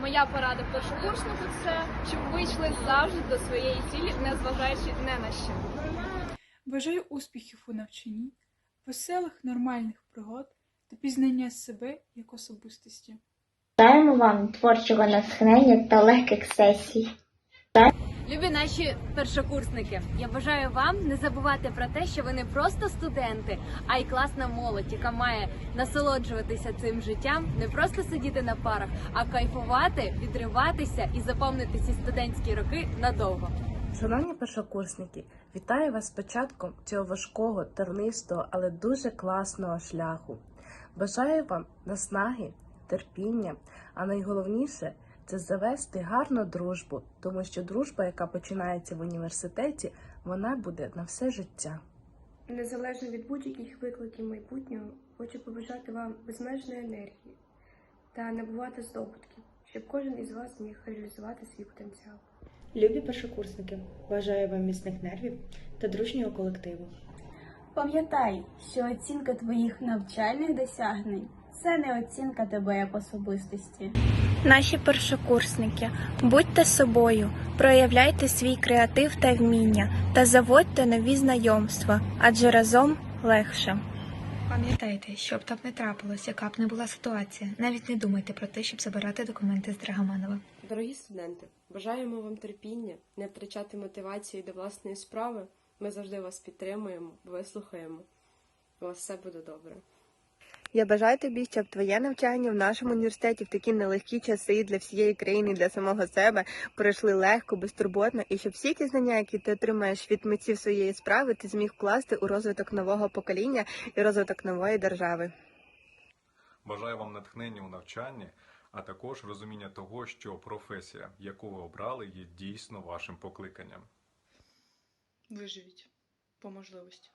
Моя порада першокурснику це, щоб ви йшли завжди до своєї цілі, незважаючи не на що. Бажаю успіхів у навчанні, веселих нормальних пригод та пізнання себе як особистості. Даємо вам творчого натхнення та легких сесій. Любі наші першокурсники, я бажаю вам не забувати про те, що ви не просто студенти, а й класна молодь, яка має насолоджуватися цим життям, не просто сидіти на парах, а кайфувати, відриватися і заповнити ці студентські роки надовго. Шановні першокурсники, вітаю вас з початком цього важкого, тернистого, але дуже класного шляху. Бажаю вам наснаги, терпіння, а найголовніше це завести гарну дружбу, тому що дружба, яка починається в університеті, вона буде на все життя. Незалежно від будь-яких викликів майбутнього, хочу побажати вам безмежної енергії та набувати здобутків, щоб кожен із вас міг реалізувати свій потенціал. Любі першокурсники, бажаю вам міцних нервів та дружнього колективу. Пам'ятай, що оцінка твоїх навчальних досягнень це не оцінка тебе як особистості. Наші першокурсники, будьте собою, проявляйте свій креатив та вміння та заводьте нові знайомства, адже разом легше. Пам'ятайте, що б там не трапилось, яка б не була ситуація. Навіть не думайте про те, щоб забирати документи з Драгоманова. Дорогі студенти, бажаємо вам терпіння, не втрачати мотивацію до власної справи. Ми завжди вас підтримуємо, вислухаємо. У вас все буде добре. Я бажаю тобі, щоб твоє навчання в нашому університеті в такі нелегкі часи для всієї країни, для самого себе пройшли легко, безтурботно, і щоб всі ті знання, які ти отримаєш від митців своєї справи, ти зміг вкласти у розвиток нового покоління і розвиток нової держави. Бажаю вам натхнення у навчанні, а також розуміння того, що професія, яку ви обрали, є дійсно вашим покликанням. Виживіть по можливості.